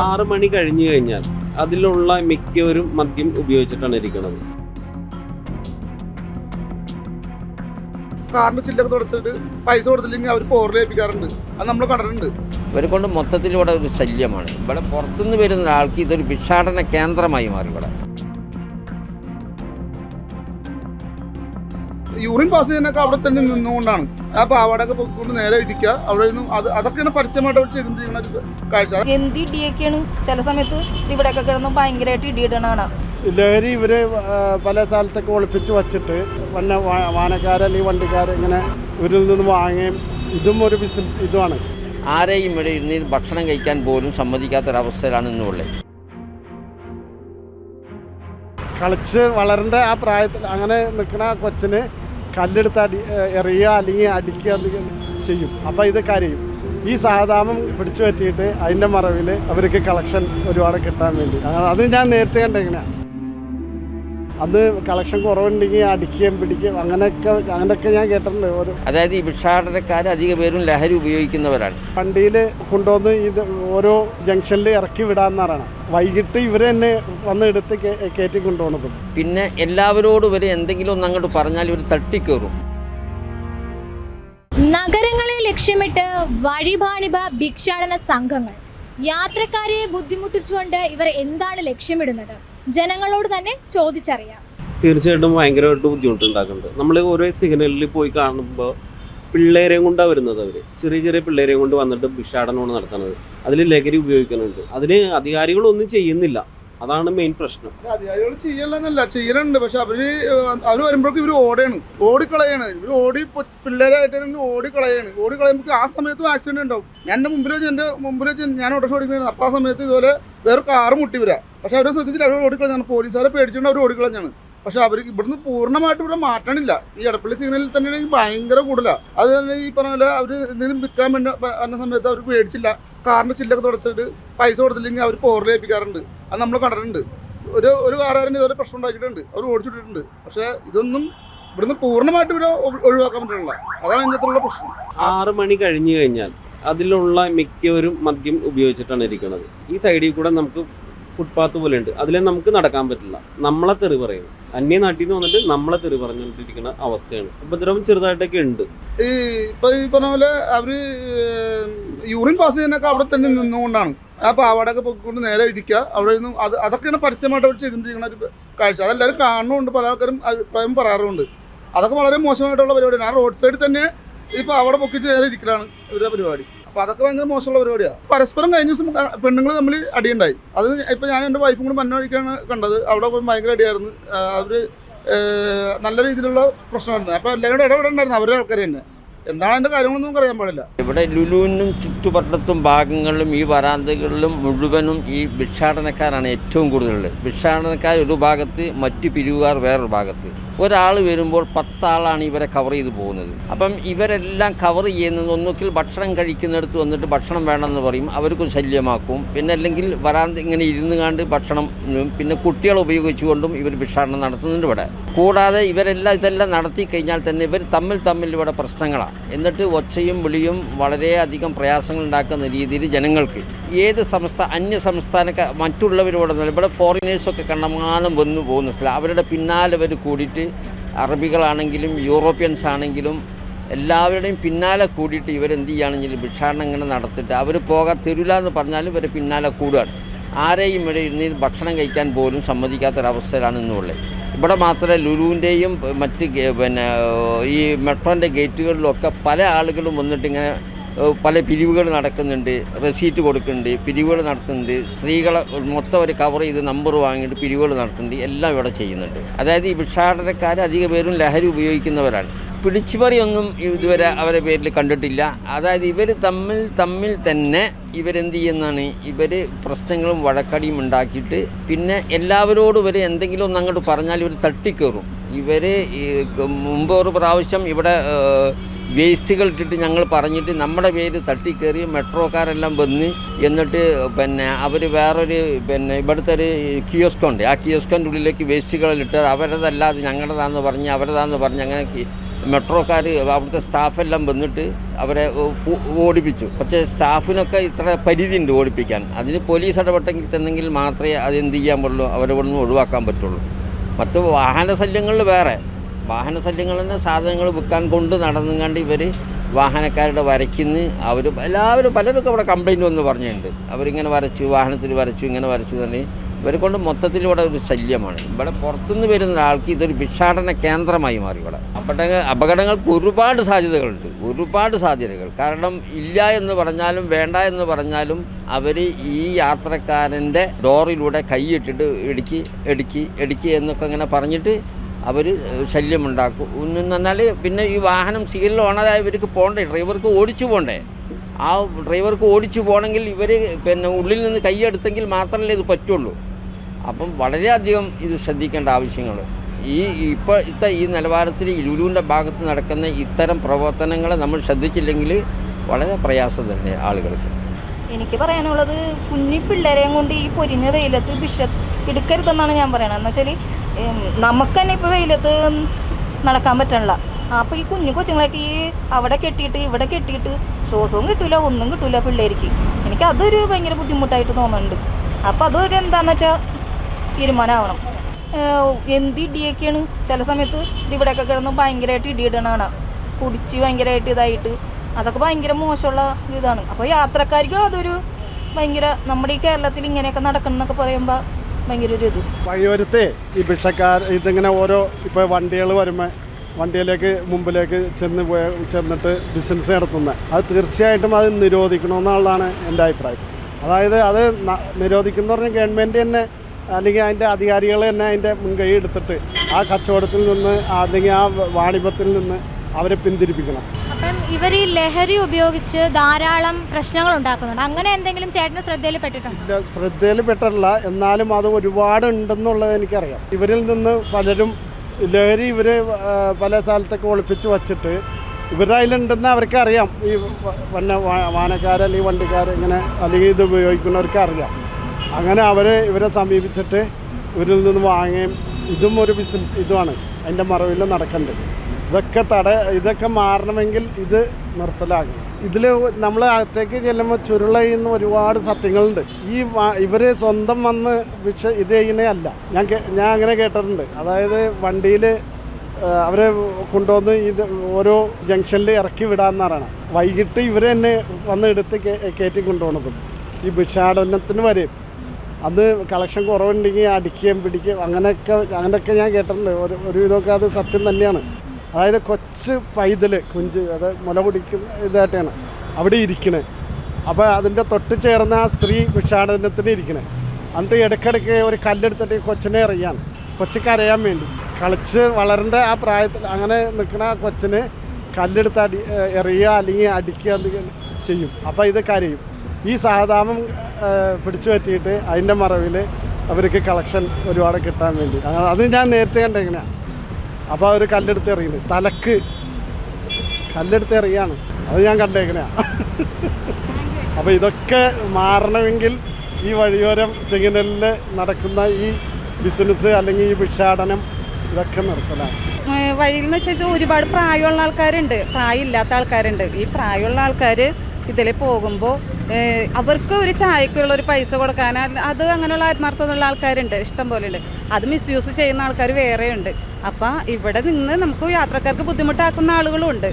ആറ് മണി കഴിഞ്ഞു കഴിഞ്ഞാൽ അതിലുള്ള മിക്കവരും മദ്യം ഉപയോഗിച്ചിട്ടാണ് ഇരിക്കുന്നത് കാറിന്റെ ചില്ലൊക്കെ തുടച്ചിട്ട് പൈസ കൊടുത്തില്ലെങ്കിൽ അവർ പോറിലേൽപ്പിക്കാറുണ്ട് അത് നമ്മൾ കണ്ടിട്ടുണ്ട്. ഇവരെ കൊണ്ട് മൊത്തത്തിൽ ഇവിടെ ഒരു ശല്യമാണ്. ഇവിടെ പുറത്തുനിന്ന് വരുന്ന ആൾക്ക് ഇതൊരു ഭിക്ഷാടന കേന്ദ്രമായി മാറി ഇവിടെ. യൂറിൻ പാസ് ചെയ്യുന്നൊക്കെ അവിടെ തന്നെ നിന്നുകൊണ്ടാണ്. ആ അവിടെയൊക്കെ പൊക്കിക്കൊണ്ട് നേരെ ഇടിക്കുക. അവിടെ നിന്നും അത് അതൊക്കെയാണ് പരസ്യമായിട്ട് അവിടെ ചെയ്തുകൊണ്ടിരിക്കുന്ന ഒരു കാഴ്ച. എന്ത് ഇടിയൊക്കെയാണ്? ചില സമയത്ത് ഇവിടെയൊക്കെ കിടന്ന് ഭയങ്കരമായിട്ട് ഇടിയിടണ ലഹരി ഇവർ പല സ്ഥലത്തൊക്കെ ഒളിപ്പിച്ച് വച്ചിട്ട് വന്ന വാനക്കാർ അല്ലെങ്കിൽ വണ്ടിക്കാർ ഇങ്ങനെ ഇവരിൽ നിന്ന് വാങ്ങുകയും ഇതും ഒരു ബിസിനസ് ഇതുമാണ്. ആരെയും ഇവിടെ ഇരുന്ന് ഭക്ഷണം കഴിക്കാൻ പോലും സമ്മതിക്കാത്തൊരവസ്ഥയിലാണ് ഇന്നുള്ളത്. കളിച്ച് വളരേണ്ട ആ പ്രായത്തിൽ അങ്ങനെ നിൽക്കുന്ന ആ കൊച്ചിന് കല്ലെടുത്ത് അടി എറിയുക അല്ലെങ്കിൽ അടിക്കുക എന്തെങ്കിലും ചെയ്യും. അപ്പോൾ ഇത് കരയും. ഈ സാധാമം പിടിച്ചു പറ്റിയിട്ട് അതിന്റെ മറവിൽ അവർക്ക് കളക്ഷൻ ഒരുപാട് കിട്ടാൻ വേണ്ടി. അത് ഞാൻ നേരത്തെ കണ്ടെങ്ങനെയാണ് അന്ന് കളക്ഷൻ കുറവുണ്ടെങ്കിൽ അടിക്കുകയും പിടിക്കുകയും അങ്ങനെയൊക്കെ അങ്ങനെയൊക്കെ ഞാൻ കേട്ടിട്ടുണ്ട് ഒരു അതായത് ഈ ഭിക്ഷാടനക്കാർ അധിക പേരും ലഹരി ഉപയോഗിക്കുന്നവരാണ്. വണ്ടിയിൽ കൊണ്ടുവന്ന് ഇത് ഓരോ ജംഗ്ഷനിൽ ഇറക്കി വിടാമെന്ന് പറയണം വൈകിട്ട് ഇവർ തന്നെ വന്ന് എടുത്ത് കയറ്റി കൊണ്ടുപോകണത് പിന്നെ എല്ലാവരോടും ഇവർ എന്തെങ്കിലും ഒന്ന് അങ്ങോട്ട് പറഞ്ഞാൽ ഇവർ തട്ടിക്കയറും നഗരങ്ങളെ ലക്ഷ്യമിട്ട് വഴിപാണിപ ഭിക്ഷാടന സംഘങ്ങൾ. യാത്രക്കാരെ ബുദ്ധിമുട്ടിച്ചുകൊണ്ട് ഇവർ എന്താണ് ലക്ഷ്യമിടുന്നത്? ജനങ്ങളോട് തന്നെ ചോദിച്ചറിയാം. തീർച്ചയായിട്ടും ഭയങ്കരമായിട്ട് ബുദ്ധിമുട്ടുണ്ടാക്കുന്നുണ്ട്. നമ്മൾ ഓരോ സിഗ്നലിൽ പോയി കാണുമ്പോൾ പിള്ളേരെയും കൊണ്ടാണ് വരുന്നത് അവർ ചെറിയ ചെറിയ പിള്ളേരെയും കൊണ്ട് വന്നിട്ട് ഭിക്ഷാടനമാണ് നടത്തുന്നത്. അതിൽ ലഹരി ഉപയോഗിക്കുന്നുണ്ട്. അതിന് അധികാരികളൊന്നും ചെയ്യുന്നില്ല. അതാണ് മെയിൻ പ്രശ്നം. അധികാരികൾ ചെയ്യലെന്നല്ല. ചെയ്യലുണ്ട്. പക്ഷെ അവർ അവർ വരുമ്പോഴേക്കും ഇവർ ഓടയാണ്. ഓടിക്കളയാണ്. ഇവർ ഓടി പിള്ളേരായിട്ടാണ് പിള്ളേരായിട്ടാണെങ്കിൽ ഓടിക്കളയാണ്. ഓടിക്കളയുമ്പോൾ ആ സമയത്തും ആക്സിഡന്റ് ഉണ്ടാവും. ഞാൻ എന്റെ മുമ്പിൽ വെച്ച് എന്റെ മുമ്പിൽ വെച്ച് ഞാൻ ഓട്ടോ ഓടിക്കുന്നത് അപ്പോൾ ആ സമയത്ത് ഇതുപോലെ വേറെ കാറ് മുട്ടി വരാം പക്ഷെ അവരെ ശ്രദ്ധിച്ചിട്ട് അവർ ഓടിക്കളഞ്ഞാണ്. പോലീസുകാരെ പേടിച്ചുകൊണ്ട് അവർ ഓടിക്കളഞ്ഞാണ്. പക്ഷെ അവർക്ക് ഇവിടുന്ന് പൂർണമായിട്ട് ഇവിടെ മാറ്റണില്ല. ഈ എടപ്പള്ളി സിഗ്നലിൽ തന്നെ ഭയങ്കര കൂടുതലാണ് അത് തന്നെ ഈ പറഞ്ഞ പോലെ അവർ എന്തെങ്കിലും വിൽക്കാൻ വന്ന സമയത്ത് അവർ പേടിച്ചില്ല. കാറിന്റെ ചില്ലൊക്കെ തുടച്ചിട്ട് പൈസ കൊടുത്തില്ലെങ്കിൽ അവർ പോറിലേൽപ്പിക്കാറുണ്ട് അത് നമ്മൾ കണ്ടിട്ടുണ്ട്. ഒരു ഒരു കാറുകാരൻ ഇതുവരെ പ്രശ്നം ഉണ്ടാക്കിയിട്ടുണ്ട്. അവർ ഓടിച്ചിട്ടിട്ടുണ്ട് പക്ഷേ ഇതൊന്നും ഇവിടുന്ന് പൂർണമായിട്ട് ഇവരെ ഒഴി- ഒഴിവാക്കാൻ പറ്റുന്നില്ല അതാണ് അതിന്റെ അത്രയുള്ള പ്രശ്നം. ആറ് മണി കഴിഞ്ഞു കഴിഞ്ഞാൽ അതിലുള്ള മിക്കവരും മദ്യം ഉപയോഗിച്ചിട്ടാണ് ഇരിക്കുന്നത് ഈ സൈഡിൽ കൂടെ നമുക്ക് ഫുട്പാത്ത് പോലെ ഉണ്ട് അതിലെ നമുക്ക് നടക്കാൻ പറ്റില്ല. നമ്മളെ തെറി പറയും അന്യ നാട്ടിൽ നിന്ന് വന്നിട്ട് നമ്മളെ തെറി പറഞ്ഞുകൊണ്ടിരിക്കുന്ന അവസ്ഥയാണ്. ഉപദ്രവം ചെറുതായിട്ടൊക്കെ ഉണ്ട്. ഈ ഇപ്പൊ ഈ പറഞ്ഞ പോലെ അവർ യൂറിൻ പാസ് ചെയ്യുന്നൊക്കെ അവിടെ തന്നെ നിന്നുകൊണ്ടാണ്. ആ പാവാടൊക്കെ പൊക്കിക്കൊണ്ട് നേരെ ഇടിക്കുക. അവിടെ നിന്ന് അത് അതൊക്കെയാണ് പരസ്യമായിട്ട് അവർ ചെയ്തുകൊണ്ടിരിക്കുന്ന ഒരു കാഴ്ച. അതെല്ലാവരും കാണുന്നുണ്ട്. പല ആൾക്കാരും അഭിപ്രായം പറയാറുണ്ട്. അതൊക്കെ വളരെ മോശമായിട്ടുള്ള പരിപാടിയാണ്. ആ റോഡ് സൈഡിൽ തന്നെ ഇപ്പൊ അവിടെ പൊക്കിട്ട് നേരെ ഇരിക്കലാണ് ഇവരുടെ പരിപാടി. അപ്പൊ അതൊക്കെ ഭയങ്കര മോശമുള്ള പരിപാടിയാണ് പരസ്പരം കഴിഞ്ഞ ദിവസം പെണ്ണുങ്ങൾ തമ്മിൽ അടിയുണ്ടായി. അത് ഇപ്പൊ ഞാൻ എന്റെ വൈഫും കൂടി മഞ്ഞ വഴിക്കാണ് കണ്ടത്. അവിടെ പോയി ഭയങ്കര അടിയായിരുന്നു. അവർ നല്ല രീതിയിലുള്ള പ്രശ്നമായിരുന്നു. അപ്പോൾ എല്ലാവരും ഇടപെടണ്ടായിരുന്നു. അവരുടെ ആൾക്കാർ തന്നെ. എന്താണ് അതിന്റെ കാര്യങ്ങളൊന്നും നമുക്ക് അറിയാൻ പാടില്ല. ഇവിടെ ലുലുവിനും ചുറ്റുപട്ടത്തും ഭാഗങ്ങളിലും ഈ വരാന്തകളിലും മുഴുവനും ഈ ഭിക്ഷാടനക്കാരാണ് ഏറ്റവും കൂടുതലുള്ളത്. ഭിക്ഷാടനക്കാർ ഒരു ഭാഗത്ത് മറ്റു പിരിവുകാർ വേറൊരു ഭാഗത്ത്. ഒരാൾ വരുമ്പോൾ പത്താളാണ് ഇവരെ കവർ ചെയ്ത് പോകുന്നത്. അപ്പം ഇവരെല്ലാം കവർ ചെയ്യുന്നത് ഒന്നുകിൽ ഭക്ഷണം കഴിക്കുന്നിടത്ത് വന്നിട്ട് ഭക്ഷണം വേണമെന്ന് പറയും അവർക്ക് ശല്യമാക്കും. പിന്നെ അല്ലെങ്കിൽ വരാന്ത ഇങ്ങനെ ഇരുന്ന് കണ്ട് ഭക്ഷണം പിന്നെ കുട്ടികളെ ഉപയോഗിച്ചുകൊണ്ടും ഇവർ ഭിക്ഷാടനം നടത്തുന്നുണ്ട് ഇവിടെ. കൂടാതെ ഇവരെല്ലാം ഇതെല്ലാം നടത്തി കഴിഞ്ഞാൽ തന്നെ ഇവർ തമ്മിൽ തമ്മിൽ ഇവിടെ പ്രശ്നങ്ങളാണ്. എന്നിട്ട് ഒച്ചയും വിളിയും വളരെയധികം പ്രയാസങ്ങൾ ഉണ്ടാക്കുന്ന രീതിയിൽ ജനങ്ങൾക്ക് ഏത് സംസ്ഥാന അന്യ സംസ്ഥാന മറ്റുള്ളവരോട് ഇവിടെ ഫോറിനേഴ്സൊക്കെ കണ്ടമാനം വന്നു പോകുന്ന സ്ഥലം. അവരുടെ പിന്നാലെ അവർ കൂടിയിട്ട് അറബികളാണെങ്കിലും യൂറോപ്യൻസ് ആണെങ്കിലും എല്ലാവരുടെയും പിന്നാലെ കൂടിയിട്ട് ഇവരെന്ത് ചെയ്യുകയാണെങ്കിൽ ഭിക്ഷാടനം ഇങ്ങനെ നടത്തിയിട്ട് അവർ പോകാൻ തരില്ല എന്ന് പറഞ്ഞാലും ഇവരെ പിന്നാലെ കൂടുകയാണ്. ആരെയും ഇവിടെ ഇരുന്ന് ഭക്ഷണം കഴിക്കാൻ പോലും സമ്മതിക്കാത്തൊരവസ്ഥയിലാണ് ഇന്നുള്ളത്. ഇവിടെ മാത്രമേ ലുലുവിന്റെയും മറ്റ് പിന്നെ ഈ മെട്രോന്റെ ഗേറ്റുകളിലൊക്കെ പല ആളുകളും വന്നിട്ട് ഇങ്ങനെ പല പിരിവുകൾ നടക്കുന്നുണ്ട്. റെസീറ്റ് കൊടുക്കുന്നുണ്ട് പിരിവുകൾ നടത്തുന്നുണ്ട്. സ്ത്രീകളെ മൊത്തം ഒരു കവർ ചെയ്ത് നമ്പർ വാങ്ങിയിട്ട് പിരിവുകൾ നടത്തുന്നുണ്ട്. എല്ലാം ഇവിടെ ചെയ്യുന്നുണ്ട്. അതായത് ഈ ഭിക്ഷാടനക്കാർ അധിക പേരും ലഹരി ഉപയോഗിക്കുന്നവരാണ്. പിടിച്ചുപറിയൊന്നും ഇതുവരെ അവരെ പേരിൽ കണ്ടിട്ടില്ല. അതായത് ഇവർ തമ്മിൽ തമ്മിൽ തന്നെ ഇവരെന്ത് ചെയ്യുന്നതാണ്? ഇവർ പ്രശ്നങ്ങളും വഴക്കടിയും ഉണ്ടാക്കിയിട്ട് പിന്നെ എല്ലാവരോടും ഇവർ എന്തെങ്കിലും ഒന്ന് അങ്ങോട്ട് പറഞ്ഞാൽ ഇവർ തട്ടിക്കയറും ഇവർ മുമ്പ് ഒരു പ്രാവശ്യം ഇവിടെ വേസ്റ്റുകൾ ഇട്ടിട്ട് ഞങ്ങൾ പറഞ്ഞിട്ട് നമ്മുടെ പേര് തട്ടിക്കയറി മെട്രോക്കാരെല്ലാം വന്ന് എന്നിട്ട് പിന്നെ അവർ വേറൊരു പിന്നെ ഇവിടുത്തെ ഒരു കിയോസ്കുണ്ട് ആ കിയോസ്കോന്റെ ഉള്ളിലേക്ക് വേസ്റ്റുകളിലിട്ട് അവരതല്ലാതെ ഞങ്ങളുടേതാണെന്ന് പറഞ്ഞ് അവരതാണെന്ന് പറഞ്ഞ് അങ്ങനെ മെട്രോക്കാർ അവിടുത്തെ സ്റ്റാഫെല്ലാം വന്നിട്ട് അവരെ ഓടിപ്പിച്ചു. പക്ഷേ സ്റ്റാഫിനൊക്കെ ഇത്ര പരിധിയുണ്ട് ഓടിപ്പിക്കാൻ. അതിന് പോലീസ് ഇടപെട്ടെങ്കിൽ തന്നെങ്കിൽ മാത്രമേ അതെന്ത് ചെയ്യാൻ പറ്റുള്ളൂ? അവരെ ഇവിടെ നിന്ന് ഒഴിവാക്കാൻ പറ്റുള്ളൂ. മറ്റ് വാഹന ശല്യങ്ങളിൽ വേറെ. വാഹന ശല്യങ്ങൾ തന്നെ സാധനങ്ങൾ വിൽക്കാൻ കൊണ്ട് നടന്നുകൊണ്ട് ഇവർ വാഹനക്കാരുടെ വരയ്ക്കുന്ന് അവർ എല്ലാവരും പലരൊക്കെ അവിടെ കംപ്ലൈന്റ് വന്ന് പറഞ്ഞിട്ടുണ്ട്. അവരിങ്ങനെ വരച്ചു വാഹനത്തിൽ വരച്ചു ഇങ്ങനെ വരച്ചു പറഞ്ഞ് ഇവരെ കൊണ്ട് മൊത്തത്തിൽ ഇവിടെ ഒരു ശല്യമാണ്. ഇവിടെ പുറത്തുനിന്ന് വരുന്ന ആൾക്ക് ഇതൊരു ഭിക്ഷാടന കേന്ദ്രമായി മാറി ഇവിടെ. അപകടങ്ങൾ അപകടങ്ങൾക്ക് ഒരുപാട് സാധ്യതകളുണ്ട്. ഒരുപാട് സാധ്യതകൾ. കാരണം ഇല്ല എന്ന് പറഞ്ഞാലും വേണ്ട എന്ന് പറഞ്ഞാലും അവർ ഈ യാത്രക്കാരന്റെ ഡോറിലൂടെ കൈയിട്ടിട്ട് ഇടുക്കി ഇടുക്കി ഇടുക്കി എന്നൊക്കെ ഇങ്ങനെ പറഞ്ഞിട്ട് അവർ ശല്യമുണ്ടാക്കും. എന്നാൽ പിന്നെ ഈ വാഹനം സീരിയൽ ഓണായ ഇവർക്ക് പോകണ്ടേ ഡ്രൈവർക്ക് ഓടിച്ചു പോകണ്ടേ ആ ഡ്രൈവർക്ക് ഓടിച്ചു പോകണമെങ്കിൽ ഇവർ പിന്നെ ഉള്ളിൽ നിന്ന് കൈയെടുത്തെങ്കിൽ മാത്രമല്ലേ ഇത് പറ്റുള്ളൂ. അപ്പം വളരെയധികം ഇത് ശ്രദ്ധിക്കേണ്ട ആവശ്യങ്ങൾ ഈ ഇപ്പോഴത്തെ ഈ നിലവാരത്തിൽ ലുലുവിന്റെ ഭാഗത്ത് നടക്കുന്ന ഇത്തരം പ്രവർത്തനങ്ങളെ നമ്മൾ ശ്രദ്ധിച്ചില്ലെങ്കിൽ വളരെ പ്രയാസം തന്നെ ആളുകൾക്ക്. എനിക്ക് പറയാനുള്ളത് കുഞ്ഞി പിള്ളേരെയും കൊണ്ട് ഈ പൊരിഞ്ഞ വെയിലത്ത് ബിഷ എടുക്കരുതെന്നാണ് ഞാൻ പറയണത്. എന്ന് വെച്ചാൽ നമുക്ക് തന്നെ ഇപ്പോൾ വെയിലത്ത് നടക്കാൻ പറ്റണില്ല. അപ്പോൾ ഈ കുഞ്ഞു കൊച്ചുങ്ങളൊക്കെ ഈ അവിടെ കെട്ടിയിട്ട് ഇവിടെ കെട്ടിയിട്ട് ശ്വാസവും കിട്ടില്ല ഒന്നും കിട്ടില്ല പിള്ളേർക്ക്. എനിക്ക് അതൊരു ഭയങ്കര ബുദ്ധിമുട്ടായിട്ട് തോന്നുന്നുണ്ട്. അപ്പോൾ അതൊരു എന്താണെന്ന് വെച്ചാൽ തീരുമാനമാവണം. എന്ത് ഇടിയൊക്കെയാണ്? ചില സമയത്ത് ഇവിടെയൊക്കെ കിടന്ന് ഭയങ്കരമായിട്ട് ഇടിയിടണാണ് കുടിച്ച് ഭയങ്കരമായിട്ട് ഇതായിട്ട്. അതൊക്കെ ഭയങ്കര മോശമുള്ള ഇതാണ്. അപ്പോൾ യാത്രക്കാർക്കും അതൊരു ഭയങ്കര നമ്മുടെ ഈ കേരളത്തിൽ ഇങ്ങനെയൊക്കെ നടക്കണം എന്നൊക്കെ പറയുമ്പോൾ ഭയങ്കര ഒരു ഇത്. വഴിയോരത്തെ ഈ ഭിക്ഷക്കാർ ഇതിങ്ങനെ ഓരോ ഇപ്പോൾ വണ്ടികൾ വരുമ്പോൾ വണ്ടിയിലേക്ക് മുമ്പിലേക്ക് ചെന്ന് ചെന്നിട്ട് ബിസിനസ് നടത്തുന്നത്. അത് തീർച്ചയായിട്ടും അത് നിരോധിക്കണമെന്നുള്ളതാണ് എന്റെ അഭിപ്രായം. അതായത് അത് നിരോധിക്കുന്ന പറഞ്ഞാൽ ഗവൺമെന്റ് തന്നെ അല്ലെങ്കിൽ അതിന്റെ അധികാരികൾ തന്നെ അതിന്റെ മുൻകൈ എടുത്തിട്ട് ആ കച്ചവടത്തിൽ നിന്ന് അല്ലെങ്കിൽ ആ വാണിഭത്തിൽ നിന്ന് അവരെ പിന്തിരിപ്പിക്കണം. അപ്പം ഇവർ ഈ ലഹരി ഉപയോഗിച്ച് ധാരാളം പ്രശ്നങ്ങൾ ഉണ്ടാക്കുന്നുണ്ട്. അങ്ങനെ എന്തെങ്കിലും ചേട്ടന് ശ്രദ്ധയിൽപ്പെട്ടിട്ടുണ്ടോ എന്റെ ശ്രദ്ധയിൽ പെട്ടിട്ടില്ല. എന്നാലും അത് ഒരുപാട് ഉണ്ടെന്നുള്ളത് എനിക്കറിയാം. ഇവരിൽ നിന്ന് പലരും ലഹരി ഇവർ പല സ്ഥലത്തൊക്കെ ഒളിപ്പിച്ച് വച്ചിട്ട് ഇവരുടെ അതിലുണ്ടെന്ന് അവർക്കറിയാം. ഈ വന്ന വാനക്കാർ അല്ലെങ്കിൽ വണ്ടിക്കാർ ഇങ്ങനെ അല്ലെങ്കിൽ ഇത് ഉപയോഗിക്കുന്നവർക്ക് അറിയാം അങ്ങനെ അവരെ ഇവരെ സമീപിച്ചിട്ട് ഇവരിൽ നിന്ന് വാങ്ങുകയും ഇതും ഒരു ബിസിനസ് ഇതുമാണ്. അതിന്റെ മറവിൽ നടക്കേണ്ടത് ഇതൊക്കെ തട ഇതൊക്കെ മാറണമെങ്കിൽ ഇത് നിർത്തലാകും ഇതിൽ നമ്മൾ അകത്തേക്ക് ചെല്ലുമ്പോൾ ചുരുളഴിയുന്ന ഒരുപാട് സത്യങ്ങളുണ്ട്. ഈ ഇവർ സ്വന്തം വന്ന് വിഷ ഇത് ചെയ്യുന്നതല്ല. ഞാൻ ഞാൻ അങ്ങനെ കേട്ടിട്ടുണ്ട്. അതായത് വണ്ടിയിൽ അവരെ കൊണ്ടുവന്ന് ഇത് ഓരോ ജംഗ്ഷനിൽ ഇറക്കി വിടാമെന്ന് പറയണം വൈകിട്ട് ഇവർ തന്നെ വന്ന് എടുത്ത് കയറ്റി കൊണ്ടുപോകണതും ഈ ഭിക്ഷാടനത്തിന് വരെയും. അന്ന് കളക്ഷൻ കുറവുണ്ടെങ്കിൽ അടിക്കുകയും പിടിക്കുകയും അങ്ങനെയൊക്കെ അങ്ങനെയൊക്കെ ഞാൻ കേട്ടിട്ടുണ്ട്. ഒരു ഇതൊക്കെ അത് സത്യം തന്നെയാണ്. അതായത് കൊച്ച് പൈതൽ കുഞ്ച് അത് മുല കുടിക്കുന്ന ഇതായിട്ടാണ് അവിടെ ഇരിക്കണേ. അപ്പോൾ അതിന്റെ തൊട്ട് ചേർന്ന ആ സ്ത്രീ ഭിക്ഷാടനത്തിന് ഇരിക്കണേ. എന്നിട്ട് ഇടയ്ക്കിടയ്ക്ക് ഒരു കല്ലെടുത്തിട്ട് കൊച്ചിനെ എറിയാൻ കൊച്ചു കരയാൻ വേണ്ടി. കളിച്ച് വളരേണ്ട ആ പ്രായത്തിൽ അങ്ങനെ നിൽക്കുന്ന ആ കൊച്ചിന് കല്ലെടുത്ത് അടി എറിയുക അല്ലെങ്കിൽ അടിക്കുക എന്തെങ്കിലും ചെയ്യും. അപ്പോൾ ഇത് കരയും. ഈ സഹതാപം പിടിച്ചു പറ്റിയിട്ട് അതിന്റെ മറവിൽ അവർക്ക് കളക്ഷൻ ഒരുപാട് കിട്ടാൻ വേണ്ടി. അത് ഞാൻ നേരത്തെ കണ്ടെങ്ങനെയാണ് അപ്പോൾ അവർ കല്ലെടുത്ത് എറിയുന്നത് തലക്ക് കല്ലെടുത്ത് എറിയാണ്. അത് ഞാൻ കണ്ടേക്കണയാണ് അപ്പോൾ ഇതൊക്കെ മാറണമെങ്കിൽ ഈ വഴിയോരം സിഗ്നലിൽ നടക്കുന്ന ഈ ബിസിനസ് അല്ലെങ്കിൽ ഈ ഭിക്ഷാടനം ഇതൊക്കെ നിർത്തലാണ്. വഴിയിൽ എന്ന് വെച്ചാൽ ഒരുപാട് പ്രായമുള്ള ആൾക്കാരുണ്ട്. പ്രായമില്ലാത്ത ആൾക്കാരുണ്ട്. ഈ പ്രായമുള്ള ആൾക്കാർ ഇതിൽ പോകുമ്പോൾ അവർക്ക് ഒരു ചായക്കുള്ള ഒരു പൈസ കൊടുക്കാൻ അത് അങ്ങനെയുള്ള ആത്മാർത്ഥതയുള്ള ആൾക്കാരുണ്ട് ഇഷ്ടം പോലെ ഉണ്ട് അത് മിസ്യൂസ് ചെയ്യുന്ന ആൾക്കാർ വേറെയുണ്ട്. അപ്പം ഇവിടെ നിന്ന് നമുക്ക് യാത്രക്കാർക്ക് ബുദ്ധിമുട്ടാക്കുന്ന ആളുകളും ഉണ്ട്.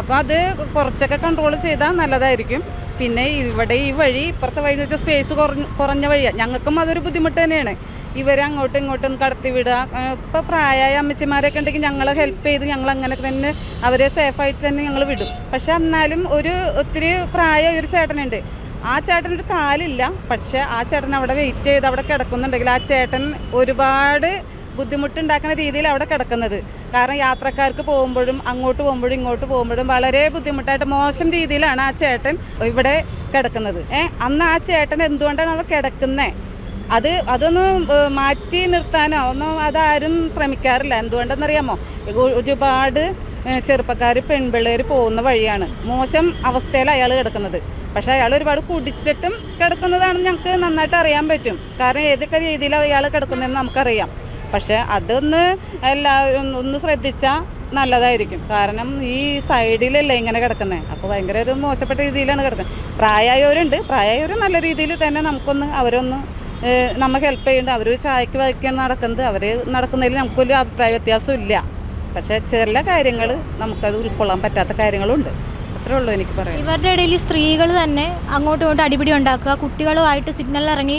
അപ്പോൾ അത് കുറച്ചൊക്കെ കൺട്രോൾ ചെയ്താൽ നല്ലതായിരിക്കും. പിന്നെ ഇവിടെ ഈ വഴി ഇപ്പുറത്തെ വഴി എന്ന് വെച്ചാൽ സ്പേസ് കുറഞ്ഞ കുറഞ്ഞ വഴിയാണ് ഞങ്ങൾക്കും അതൊരു ബുദ്ധിമുട്ട് തന്നെയാണ്. ഇവരെ അങ്ങോട്ടും ഇങ്ങോട്ടും കടത്തി വിടുക. ഇപ്പോൾ പ്രായമായ അമ്മച്ചിമാരൊക്കെ ഉണ്ടെങ്കിൽ ഞങ്ങളെ ഹെൽപ്പ് ചെയ്ത് ഞങ്ങൾ അങ്ങനെ തന്നെ അവരെ സേഫായിട്ട് തന്നെ ഞങ്ങൾ വിടും. പക്ഷെ എന്നാലും ഒരു ഒത്തിരി പ്രായ ഒരു ചേട്ടനുണ്ട്. ആ ചേട്ടനൊരു കാലില്ല. പക്ഷെ ആ ചേട്ടൻ അവിടെ വെയിറ്റ് ചെയ്ത് അവിടെ കിടക്കുന്നുണ്ടെങ്കിൽ ആ ചേട്ടൻ ഒരുപാട് ബുദ്ധിമുട്ടുണ്ടാക്കുന്ന രീതിയിൽ അവിടെ കിടക്കുന്നത്. കാരണം യാത്രക്കാർക്ക് പോകുമ്പോഴും അങ്ങോട്ട് പോകുമ്പോഴും ഇങ്ങോട്ട് പോകുമ്പോഴും വളരെ ബുദ്ധിമുട്ടായിട്ട് മോശം രീതിയിലാണ് ആ ചേട്ടൻ ഇവിടെ കിടക്കുന്നത്. ഏഹ് അന്ന് ആ ചേട്ടൻ എന്തുകൊണ്ടാണ് അവിടെ കിടക്കുന്നത് അത് അതൊന്ന് മാറ്റി നിർത്താനോ? ഒന്നും അതാരും ശ്രമിക്കാറില്ല. എന്തുകൊണ്ടെന്നറിയാമോ? ഒരുപാട് ചെറുപ്പക്കാർ പെൺപിള്ളേർ പോകുന്ന വഴിയാണ്. മോശം അവസ്ഥയിൽ അയാൾ കിടക്കുന്നത്. പക്ഷെ അയാൾ ഒരുപാട് കുടിച്ചിട്ടും കിടക്കുന്നതാണ് ഞങ്ങൾക്ക് നന്നായിട്ട് അറിയാൻ പറ്റും. കാരണം ഏതൊക്കെ രീതിയിലാണ് അയാൾ കിടക്കുന്നതെന്ന് നമുക്കറിയാം. പക്ഷെ അതൊന്ന് എല്ലാവരും ഒന്ന് ശ്രദ്ധിച്ചാൽ നല്ലതായിരിക്കും. കാരണം ഈ സൈഡിലല്ലേ ഇങ്ങനെ കിടക്കുന്നത് അപ്പോൾ ഭയങ്കര ഒരു മോശപ്പെട്ട രീതിയിലാണ് കിടക്കുന്നത്. പ്രായമായവരുണ്ട് പ്രായമായവർ നല്ല രീതിയിൽ തന്നെ നമുക്കൊന്ന് അവരൊന്ന് നമ്മ ഹെൽപ്പ് ചെയ്യേണ്ട. അവരൊരു ചായക്ക് വയ്ക്കാൻ നടക്കുന്നത്. അവർ നടക്കുന്നതിൽ നമുക്കൊരു അഭിപ്രായ വ്യത്യാസമില്ല പക്ഷേ ചില കാര്യങ്ങൾ നമുക്കത് ഉൾക്കൊള്ളാൻ പറ്റാത്ത കാര്യങ്ങളുണ്ട്. അത്രേ ഉള്ളൂ എനിക്ക് പറയാം ഇവരുടെ ഇടയിൽ സ്ത്രീകൾ തന്നെ അങ്ങോട്ടും ഇങ്ങോട്ടും അടിപിടി ഉണ്ടാക്കുക കുട്ടികളുമായിട്ട് സിഗ്നലിൽ ഇറങ്ങി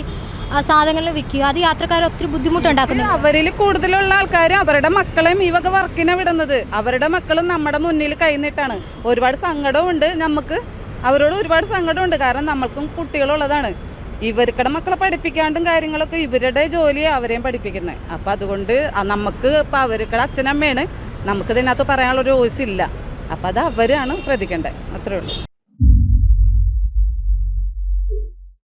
സാധനങ്ങൾ വിൽക്കുക അത് യാത്രക്കാരെ ഒത്തിരി ബുദ്ധിമുട്ടുണ്ടാക്കുന്നു. അവരിൽ കൂടുതലുള്ള ആൾക്കാർ അവരുടെ മക്കളെയും ഈ വക വർക്കിനെ വിടുന്നത്. അവരുടെ മക്കളും നമ്മുടെ മുന്നിൽ കൈനീട്ടാണ്. ഒരുപാട് സങ്കടമുണ്ട് നമുക്ക് അവരോട് ഒരുപാട് സങ്കടമുണ്ട് കാരണം നമ്മൾക്കും കുട്ടികളുള്ളതാണ്. ഇവർക്കടെ മക്കളെ പഠിപ്പിക്കാണ്ടും കാര്യങ്ങളൊക്കെ ഇവരുടെ ജോലി അവരെയും പഠിപ്പിക്കുന്നത് അപ്പം അതുകൊണ്ട് നമുക്ക് ഇപ്പം അവർക്കടെ അച്ഛനമ്മയാണ് നമുക്ക് പറയാനുള്ളൊരു വോയിസ് ഇല്ല അപ്പം അത് അവരാണ് ശ്രദ്ധിക്കേണ്ടത് അത്രേ ഉള്ളൂ.